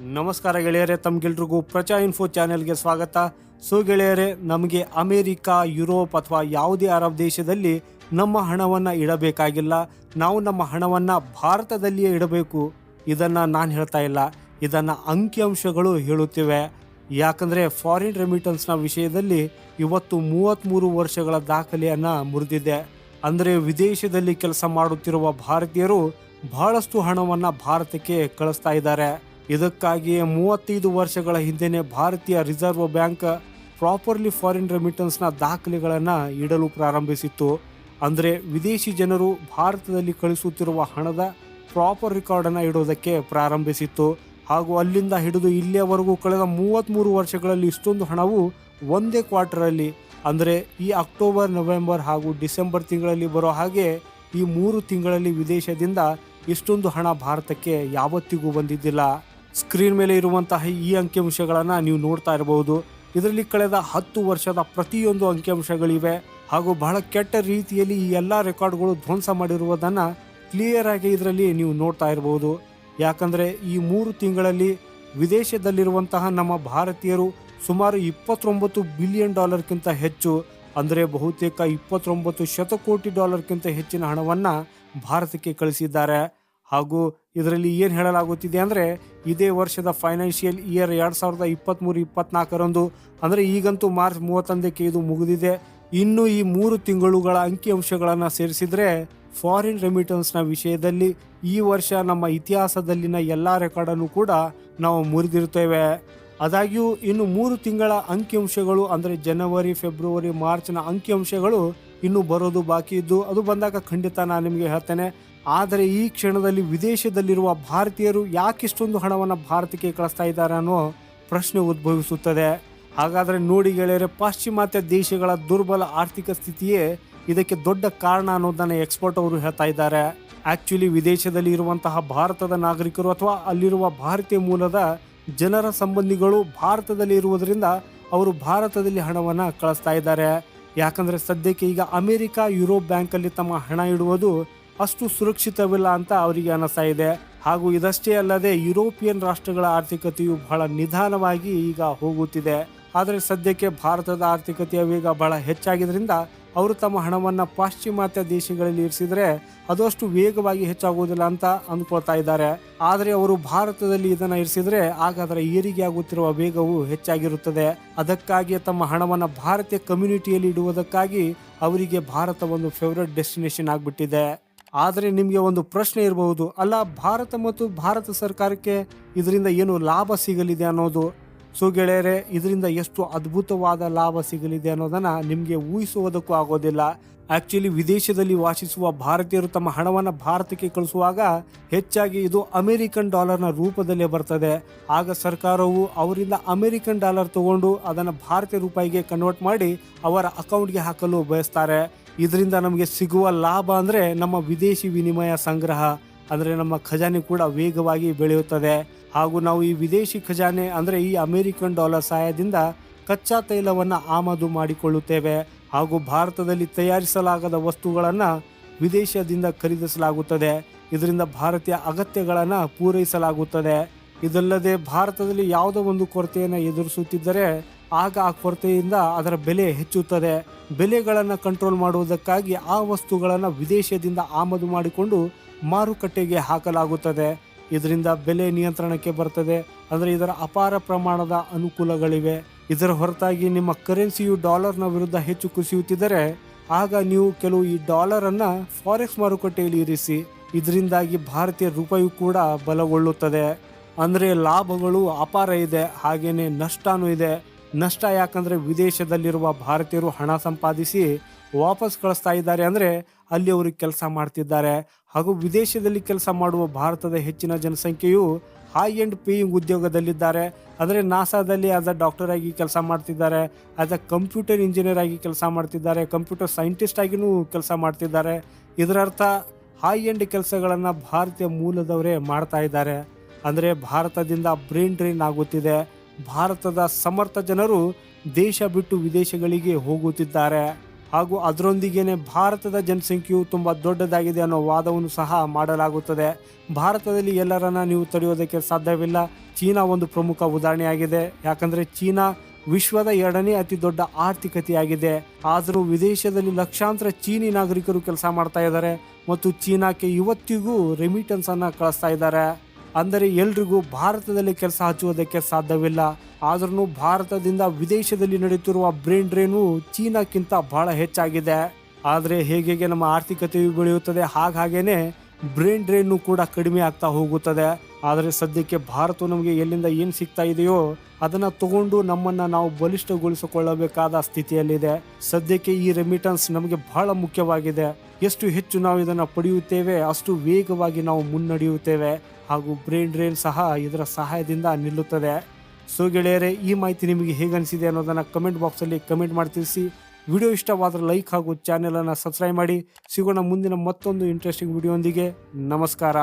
ನಮಸ್ಕಾರ ಗೆಳೆಯರೆ, ತಮ್ಗೆಲ್ರಿಗೂ ಪ್ರಜಾ ಇನ್ಫೋ ಚಾನೆಲ್ಗೆ ಸ್ವಾಗತ. ಸೊ ಗೆಳೆಯರೆ, ನಮಗೆ ಅಮೇರಿಕಾ, ಯುರೋಪ್ ಅಥವಾ ಯಾವುದೇ ಅರಬ್ ದೇಶದಲ್ಲಿ ನಮ್ಮ ಹಣವನ್ನು ಇಡಬೇಕಾಗಿಲ್ಲ. ನಾವು ನಮ್ಮ ಹಣವನ್ನು ಭಾರತದಲ್ಲಿಯೇ ಇಡಬೇಕು. ಇದನ್ನು ನಾನು ಹೇಳ್ತಾ ಇಲ್ಲ. ಇದನ್ನು ಅಂಕಿಅಂಶಗಳು ಹೇಳುತ್ತಿವೆ. ಯಾಕಂದರೆ ಫಾರಿನ್ ರೆಮಿಟನ್ಸ್ನ ವಿಷಯದಲ್ಲಿ ಇವತ್ತು ಮೂವತ್ತ್ಮೂರು ವರ್ಷಗಳ ದಾಖಲೆಯನ್ನು ಮುರಿದಿದೆ. ಅಂದರೆ ವಿದೇಶದಲ್ಲಿ ಕೆಲಸ ಮಾಡುತ್ತಿರುವ ಭಾರತೀಯರು ಬಹಳಷ್ಟು ಹಣವನ್ನು ಭಾರತಕ್ಕೆ ಕಳಿಸ್ತಾ ಇದ್ದಾರೆ. ಇದಕ್ಕಾಗಿಯೇ ಮೂವತ್ತೈದು ವರ್ಷಗಳ ಹಿಂದೆನೇ ಭಾರತೀಯ ರಿಸರ್ವ್ ಬ್ಯಾಂಕ್ ಪ್ರಾಪರ್ಲಿ ಫಾರಿನ್ ರೆಮಿಟನ್ಸ್ನ ದಾಖಲೆಗಳನ್ನು ಇಡಲು ಪ್ರಾರಂಭಿಸಿತ್ತು. ಅಂದರೆ ವಿದೇಶಿ ಜನರು ಭಾರತದಲ್ಲಿ ಕಳಿಸುತ್ತಿರುವ ಹಣದ ಪ್ರಾಪರ್ ರೆಕಾರ್ಡನ್ನು ಇಡೋದಕ್ಕೆ ಪ್ರಾರಂಭಿಸಿತ್ತು. ಹಾಗೂ ಅಲ್ಲಿಂದ ಹಿಡಿದು ಇಲ್ಲಿಯವರೆಗೂ ಕಳೆದ ಮೂವತ್ತ್ಮೂರು ವರ್ಷಗಳಲ್ಲಿ ಇಷ್ಟೊಂದು ಹಣವು ಒಂದೇ ಕ್ವಾರ್ಟರಲ್ಲಿ, ಅಂದರೆ ಈ ಅಕ್ಟೋಬರ್, ನವೆಂಬರ್ ಹಾಗೂ ಡಿಸೆಂಬರ್ ತಿಂಗಳಲ್ಲಿ ಬರೋ ಹಾಗೆ ಈ ಮೂರು ತಿಂಗಳಲ್ಲಿ ವಿದೇಶದಿಂದ ಇಷ್ಟೊಂದು ಹಣ ಭಾರತಕ್ಕೆ ಯಾವತ್ತಿಗೂ ಬಂದಿದ್ದಿಲ್ಲ. ಸ್ಕ್ರೀನ್ ಮೇಲೆ ಇರುವಂತಹ ಈ ಅಂಕಿಅಂಶಗಳನ್ನು ನೀವು ನೋಡ್ತಾ ಇರಬಹುದು. ಇದರಲ್ಲಿ ಕಳೆದ ಹತ್ತು ವರ್ಷದ ಪ್ರತಿಯೊಂದು ಅಂಕಿಅಂಶಗಳಿವೆ ಹಾಗೂ ಬಹಳ ಕೆಟ್ಟ ರೀತಿಯಲ್ಲಿ ಈ ಎಲ್ಲ ರೆಕಾರ್ಡ್ಗಳು ಧ್ವಂಸ ಮಾಡಿರುವುದನ್ನು ಕ್ಲಿಯರ್ ಆಗಿ ಇದರಲ್ಲಿ ನೀವು ನೋಡ್ತಾ ಇರಬಹುದು. ಯಾಕಂದರೆ ಈ ಮೂರು ತಿಂಗಳಲ್ಲಿ ವಿದೇಶದಲ್ಲಿರುವಂತಹ ನಮ್ಮ ಭಾರತೀಯರು ಸುಮಾರು ಇಪ್ಪತ್ತೊಂಬತ್ತು ಬಿಲಿಯನ್ ಡಾಲರ್ಗಿಂತ ಹೆಚ್ಚು, ಅಂದರೆ ಬಹುತೇಕ ಇಪ್ಪತ್ತೊಂಬತ್ತು ಶತಕೋಟಿ ಡಾಲರ್ಗಿಂತ ಹೆಚ್ಚಿನ ಹಣವನ್ನು ಭಾರತಕ್ಕೆ ಕಳಿಸಿದ್ದಾರೆ. ಹಾಗೂ ಇದರಲ್ಲಿ ಏನು ಹೇಳಲಾಗುತ್ತಿದೆ ಅಂದರೆ ಇದೇ ವರ್ಷದ ಫೈನಾನ್ಷಿಯಲ್ ಇಯರ್ ಎರಡು ಸಾವಿರದ ಇಪ್ಪತ್ತ್ಮೂರು ಇಪ್ಪತ್ನಾಲ್ಕರಂದು, ಅಂದರೆ ಈಗಂತೂ ಮಾರ್ಚ್ ಮೂವತ್ತೊಂದಕ್ಕೆ ಇದು ಮುಗಿದಿದೆ. ಇನ್ನು ಈ ಮೂರು ತಿಂಗಳುಗಳ ಅಂಕಿಅಂಶಗಳನ್ನು ಸೇರಿಸಿದರೆ ಫಾರಿನ್ ರೆಮಿಟನ್ಸ್ನ ವಿಷಯದಲ್ಲಿ ಈ ವರ್ಷ ನಮ್ಮ ಇತಿಹಾಸದಲ್ಲಿನ ಎಲ್ಲ ರೆಕಾರ್ಡನ್ನು ಕೂಡ ನಾವು ಮುರಿದಿರುತ್ತೇವೆ. ಆದಾಗ್ಯೂ ಇನ್ನು ಮೂರು ತಿಂಗಳ ಅಂಕಿಅಂಶಗಳು, ಅಂದರೆ ಜನವರಿ, ಫೆಬ್ರವರಿ, ಮಾರ್ಚ್ನ ಅಂಕಿಅಂಶಗಳು ಇನ್ನು ಬರೋದು ಬಾಕಿ ಇದ್ದು ಅದು ಬಂದಾಗ ಖಂಡಿತ ನಾನು ನಿಮಗೆ ಹೇಳ್ತೇನೆ. ಆದರೆ ಈ ಕ್ಷಣದಲ್ಲಿ ವಿದೇಶದಲ್ಲಿರುವ ಭಾರತೀಯರು ಯಾಕಿಷ್ಟೊಂದು ಹಣವನ್ನು ಭಾರತಕ್ಕೆ ಕಳಿಸ್ತಾ ಇದ್ದಾರೆ ಅನ್ನೋ ಪ್ರಶ್ನೆ ಉದ್ಭವಿಸುತ್ತದೆ. ಹಾಗಾದರೆ ನೋಡಿ ಗೆಳೆಯರೆ, ಪಾಶ್ಚಿಮಾತ್ಯ ದೇಶಗಳ ದುರ್ಬಲ ಆರ್ಥಿಕ ಸ್ಥಿತಿಯೇ ಇದಕ್ಕೆ ದೊಡ್ಡ ಕಾರಣ ಅನ್ನೋದನ್ನು ಎಕ್ಸ್ಪರ್ಟ್ ಅವರು ಹೇಳ್ತಾ ಇದ್ದಾರೆ. ಆಕ್ಚುಲಿ ವಿದೇಶದಲ್ಲಿ ಇರುವಂತಹ ಭಾರತದ ನಾಗರಿಕರು ಅಥವಾ ಅಲ್ಲಿರುವ ಭಾರತೀಯ ಮೂಲದ ಜನರ ಸಂಬಂಧಿಗಳು ಭಾರತದಲ್ಲಿ ಇರುವುದರಿಂದ ಅವರು ಭಾರತದಲ್ಲಿ ಹಣವನ್ನು ಕಳಿಸ್ತಾ ಇದ್ದಾರೆ. ಯಾಕಂದರೆ ಸದ್ಯಕ್ಕೆ ಈಗ ಅಮೆರಿಕ, ಯುರೋಪ್ ಬ್ಯಾಂಕಲ್ಲಿ ತಮ್ಮ ಹಣ ಇಡುವುದು ಅಷ್ಟು ಸುರಕ್ಷಿತವಿಲ್ಲ ಅಂತ ಅವರಿಗೆ ಅನಿಸ್ತಾ ಇದೆ. ಹಾಗೂ ಇದಷ್ಟೇ ಅಲ್ಲದೆ ಯುರೋಪಿಯನ್ ರಾಷ್ಟ್ರಗಳ ಆರ್ಥಿಕತೆಯು ಬಹಳ ನಿಧಾನವಾಗಿ ಈಗ ಹೋಗುತ್ತಿದೆ. ಆದರೆ ಸದ್ಯಕ್ಕೆ ಭಾರತದ ಆರ್ಥಿಕತೆಯ ವೇಗ ಬಹಳ ಹೆಚ್ಚಾಗಿದ್ದರಿಂದ ಅವರು ತಮ್ಮ ಹಣವನ್ನು ಪಾಶ್ಚಿಮಾತ್ಯ ದೇಶಗಳಲ್ಲಿ ಇರಿಸಿದರೆ ಅದಷ್ಟು ವೇಗವಾಗಿ ಹೆಚ್ಚಾಗುವುದಿಲ್ಲ ಅಂತ ಅಂದ್ಕೊಳ್ತಾ ಇದ್ದಾರೆ. ಆದರೆ ಅವರು ಭಾರತದಲ್ಲಿ ಇದನ್ನು ಇರಿಸಿದರೆ ಆಗ ಅದರ ಏರಿಗೆ ಆಗುತ್ತಿರುವ ವೇಗವು ಹೆಚ್ಚಾಗಿರುತ್ತದೆ. ಅದಕ್ಕಾಗಿ ತಮ್ಮ ಹಣವನ್ನು ಭಾರತೀಯ ಕಮ್ಯುನಿಟಿಯಲ್ಲಿ ಇಡುವುದಕ್ಕಾಗಿ ಅವರಿಗೆ ಭಾರತ ಒಂದು ಫೇವ್ರೇಟ್ ಡೆಸ್ಟಿನೇಷನ್ ಆಗಿಬಿಟ್ಟಿದೆ. ಆದರೆ ನಿಮಗೆ ಒಂದು ಪ್ರಶ್ನೆ ಇರಬಹುದು. ಅಲ್ಲ, ಭಾರತ ಮತ್ತು ಭಾರತ ಸರ್ಕಾರಕ್ಕೆ ಇದರಿಂದ ಏನು ಲಾಭ ಸಿಗಲಿದೆ ಅನ್ನೋದು ಸೊ ಗೆಳೆಯರೆ, ಇದರಿಂದ ಎಷ್ಟು ಅದ್ಭುತವಾದ ಲಾಭ ಸಿಗಲಿದೆ ಅನ್ನೋದನ್ನ ನಿಮಗೆ ಊಹಿಸುವುದಕ್ಕೂ ಆಗೋದಿಲ್ಲ. ಆಕ್ಚುಲಿ ವಿದೇಶದಲ್ಲಿ ವಾಸಿಸುವ ಭಾರತೀಯರು ತಮ್ಮ ಹಣವನ್ನು ಭಾರತಕ್ಕೆ ಕಳಿಸುವಾಗ ಹೆಚ್ಚಾಗಿ ಇದು ಅಮೆರಿಕನ್ ಡಾಲರ್ನ ರೂಪದಲ್ಲೇ ಬರ್ತದೆ. ಆಗ ಸರ್ಕಾರವು ಅವರಿಂದ ಅಮೆರಿಕನ್ ಡಾಲರ್ ತಗೊಂಡು ಅದನ್ನು ಭಾರತೀಯ ರೂಪಾಯಿಗೆ ಕನ್ವರ್ಟ್ ಮಾಡಿ ಅವರ ಅಕೌಂಟ್ಗೆ ಹಾಕಲು ಬಯಸ್ತಾರೆ. ಇದರಿಂದ ನಮಗೆ ಸಿಗುವ ಲಾಭ ಅಂದರೆ ನಮ್ಮ ವಿದೇಶಿ ವಿನಿಮಯ ಸಂಗ್ರಹ. ಅಂದರೆ ನಮ್ಮ ಖಜಾನೆ ಕೂಡ ವೇಗವಾಗಿ ಬೆಳೆಯುತ್ತದೆ. ಹಾಗೂ ನಾವು ಈ ವಿದೇಶಿ ಖಜಾನೆ, ಅಂದರೆ ಈ ಅಮೆರಿಕನ್ ಡಾಲರ್ ಸಹಾಯದಿಂದ ಕಚ್ಚಾ ತೈಲವನ್ನು ಆಮದು ಮಾಡಿಕೊಳ್ಳುತ್ತೇವೆ ಹಾಗೂ ಭಾರತದಲ್ಲಿ ತಯಾರಿಸಲಾಗದ ವಸ್ತುಗಳನ್ನು ವಿದೇಶದಿಂದ ಖರೀದಿಸಲಾಗುತ್ತದೆ. ಇದರಿಂದ ಭಾರತೀಯ ಅಗತ್ಯಗಳನ್ನು ಪೂರೈಸಲಾಗುತ್ತದೆ. ಇದಲ್ಲದೆ ಭಾರತದಲ್ಲಿ ಯಾವುದೋ ಒಂದು ಕೊರತೆಯನ್ನು ಎದುರಿಸುತ್ತಿದ್ದರೆ ಆಗ ಆ ಕೊರತೆಯಿಂದ ಅದರ ಬೆಲೆ ಹೆಚ್ಚುತ್ತದೆ. ಬೆಲೆಗಳನ್ನು ಕಂಟ್ರೋಲ್ ಮಾಡುವುದಕ್ಕಾಗಿ ಆ ವಸ್ತುಗಳನ್ನು ವಿದೇಶದಿಂದ ಆಮದು ಮಾಡಿಕೊಂಡು ಮಾರುಕಟ್ಟೆಗೆ ಹಾಕಲಾಗುತ್ತದೆ. ಇದರಿಂದ ಬೆಲೆ ನಿಯಂತ್ರಣಕ್ಕೆ ಬರ್ತದೆ. ಅಂದರೆ ಇದರ ಅಪಾರ ಪ್ರಮಾಣದ ಅನುಕೂಲಗಳಿವೆ. ಇದರ ಹೊರತಾಗಿ ನಿಮ್ಮ ಕರೆನ್ಸಿಯು ಡಾಲರ್ನ ವಿರುದ್ಧ ಹೆಚ್ಚು ಕುಸಿಯುತ್ತಿದ್ದರೆ, ಆಗ ನೀವು ಕೆಲವು ಈ ಡಾಲರನ್ನು ಫಾರೆಕ್ಸ್ ಮಾರುಕಟ್ಟೆಯಲ್ಲಿ ಇರಿಸಿ, ಇದರಿಂದಾಗಿ ಭಾರತೀಯ ರೂಪಾಯಿ ಕೂಡ ಬಲಗೊಳ್ಳುತ್ತದೆ. ಅಂದರೆ ಲಾಭಗಳು ಅಪಾರ ಇದೆ, ಹಾಗೇನೆ ನಷ್ಟನೂ ಇದೆ. ನಷ್ಟ ಯಾಕಂದರೆ ವಿದೇಶದಲ್ಲಿರುವ ಭಾರತೀಯರು ಹಣ ಸಂಪಾದಿಸಿ ವಾಪಸ್ ಕಳಿಸ್ತಾ ಇದ್ದಾರೆ. ಅಂದರೆ ಅಲ್ಲಿ ಅವರು ಕೆಲಸ ಮಾಡ್ತಿದ್ದಾರೆ. ಹಾಗೂ ವಿದೇಶದಲ್ಲಿ ಕೆಲಸ ಮಾಡುವ ಭಾರತದ ಹೆಚ್ಚಿನ ಜನಸಂಖ್ಯೆಯು ಹೈ ಎಂಡ್ ಪೇಯಿಂಗ್ ಉದ್ಯೋಗದಲ್ಲಿದ್ದಾರೆ. ಅಂದರೆ ನಾಸಾದಲ್ಲಿ ಆಸ್ ಅ ಡಾಕ್ಟರ್ ಆಗಿ ಕೆಲಸ ಮಾಡ್ತಿದ್ದಾರೆ. ಆಸ್ ಅ ಕಂಪ್ಯೂಟರ್ ಇಂಜಿನಿಯರ್ ಆಗಿ ಕೆಲಸ ಮಾಡ್ತಿದ್ದಾರೆ. ಕಂಪ್ಯೂಟರ್ ಸೈಂಟಿಸ್ಟ್ ಆಗಿನೂ ಕೆಲಸ ಮಾಡ್ತಿದ್ದಾರೆ. ಇದರರ್ಥ ಹೈ ಎಂಡ್ ಕೆಲಸಗಳನ್ನು ಭಾರತೀಯ ಮೂಲದವರೇ ಮಾಡ್ತಾ ಇದ್ದಾರೆ. ಅಂದರೆ ಭಾರತದಿಂದ ಬ್ರೈನ್ ಡ್ರೈನ್ ಆಗುತ್ತಿದೆ. ಭಾರತದ ಸಮರ್ಥ ಜನರು ದೇಶ ಬಿಟ್ಟು ವಿದೇಶಗಳಿಗೆ ಹೋಗುತ್ತಿದ್ದಾರೆ. ಹಾಗೂ ಅದರೊಂದಿಗೇನೆ ಭಾರತದ ಜನಸಂಖ್ಯೆಯು ತುಂಬ ದೊಡ್ಡದಾಗಿದೆ ಅನ್ನೋ ವಾದವನ್ನು ಸಹ ಮಾಡಲಾಗುತ್ತದೆ. ಭಾರತದಲ್ಲಿ ಎಲ್ಲರನ್ನ ನೀವು ತಡೆಯೋದಕ್ಕೆ ಸಾಧ್ಯವಿಲ್ಲ. ಚೀನಾ ಒಂದು ಪ್ರಮುಖ ಉದಾಹರಣೆಯಾಗಿದೆ. ಯಾಕಂದ್ರೆ ಚೀನಾ ವಿಶ್ವದ ಎರಡನೇ ಅತಿ ದೊಡ್ಡ ಆರ್ಥಿಕತೆಯಾಗಿದೆ. ಆದರೂ ವಿದೇಶದಲ್ಲಿ ಲಕ್ಷಾಂತರ ಚೀನಿ ನಾಗರಿಕರು ಕೆಲಸ ಮಾಡ್ತಾ ಇದ್ದಾರೆ ಮತ್ತು ಚೀನಾಕ್ಕೆ ಇವತ್ತಿಗೂ ರೆಮಿಟೆನ್ಸ್ ಅನ್ನ ಕಳಿಸ್ತಾ ಇದ್ದಾರೆ. ಅಂದರೆ ಎಲ್ರಿಗೂ ಭಾರತದಲ್ಲಿ ಕೆಲಸ ಹಚ್ಚುವುದಕ್ಕೆ ಸಾಧ್ಯವಿಲ್ಲ. ಆದ್ರೂ ಭಾರತದಿಂದ ವಿದೇಶದಲ್ಲಿ ನಡೆಯುತ್ತಿರುವ ಬ್ರೇನ್ ಡ್ರೇನು ಚೀನಾಕ್ಕಿಂತ ಬಹಳ ಹೆಚ್ಚಾಗಿದೆ. ಆದರೆ ಹೇಗೆ ನಮ್ಮ ಆರ್ಥಿಕತೆಯು ಬೆಳೆಯುತ್ತದೆ ಹಾಗಾಗೇನೆ ಬ್ರೇನ್ ಡ್ರೇನು ಕೂಡ ಕಡಿಮೆ ಆಗ್ತಾ ಹೋಗುತ್ತದೆ. ಆದರೆ ಸದ್ಯಕ್ಕೆ ಭಾರತ ನಮಗೆ ಎಲ್ಲಿಂದ ಏನು ಸಿಗ್ತಾ ಇದೆಯೋ ಅದನ್ನ ತಗೊಂಡು ನಮ್ಮನ್ನ ನಾವು ಬಲಿಷ್ಠಗೊಳಿಸಿಕೊಳ್ಳಬೇಕಾದ ಸ್ಥಿತಿಯಲ್ಲಿದೆ. ಸದ್ಯಕ್ಕೆ ಈ ರೆಮಿಟನ್ಸ್ ನಮಗೆ ಬಹಳ ಮುಖ್ಯವಾಗಿದೆ. ಎಷ್ಟು ಹೆಚ್ಚು ನಾವು ಇದನ್ನ ಪಡೆಯುತ್ತೇವೆ, ಅಷ್ಟು ವೇಗವಾಗಿ ನಾವು ಮುನ್ನಡೆಯುತ್ತೇವೆ. ಹಾಗೂ ಬ್ರೇನ್ ಡ್ರೇನ್ ಸಹ ಇದರ ಸಹಾಯದಿಂದ ನಿಲ್ಲುತ್ತದೆ. ಸೊ ಗೆಳೆಯರೆ, ಈ ಮಾಹಿತಿ ನಿಮಗೆ ಹೇಗೆ ಅನಿಸಿದೆ ಅನ್ನೋದನ್ನು ಕಮೆಂಟ್ ಬಾಕ್ಸಲ್ಲಿ ಕಮೆಂಟ್ ಮಾಡಿ ತಿಳಿಸಿ. ವಿಡಿಯೋ ಇಷ್ಟವಾದರೆ ಲೈಕ್ ಹಾಗೂ ಚಾನೆಲನ್ನು ಸಬ್ಸ್ಕ್ರೈಬ್ ಮಾಡಿ. ಸಿಗೋಣ ಮುಂದಿನ ಮತ್ತೊಂದು ಇಂಟ್ರೆಸ್ಟಿಂಗ್ ವಿಡಿಯೋಂದಿಗೆ ನಮಸ್ಕಾರ.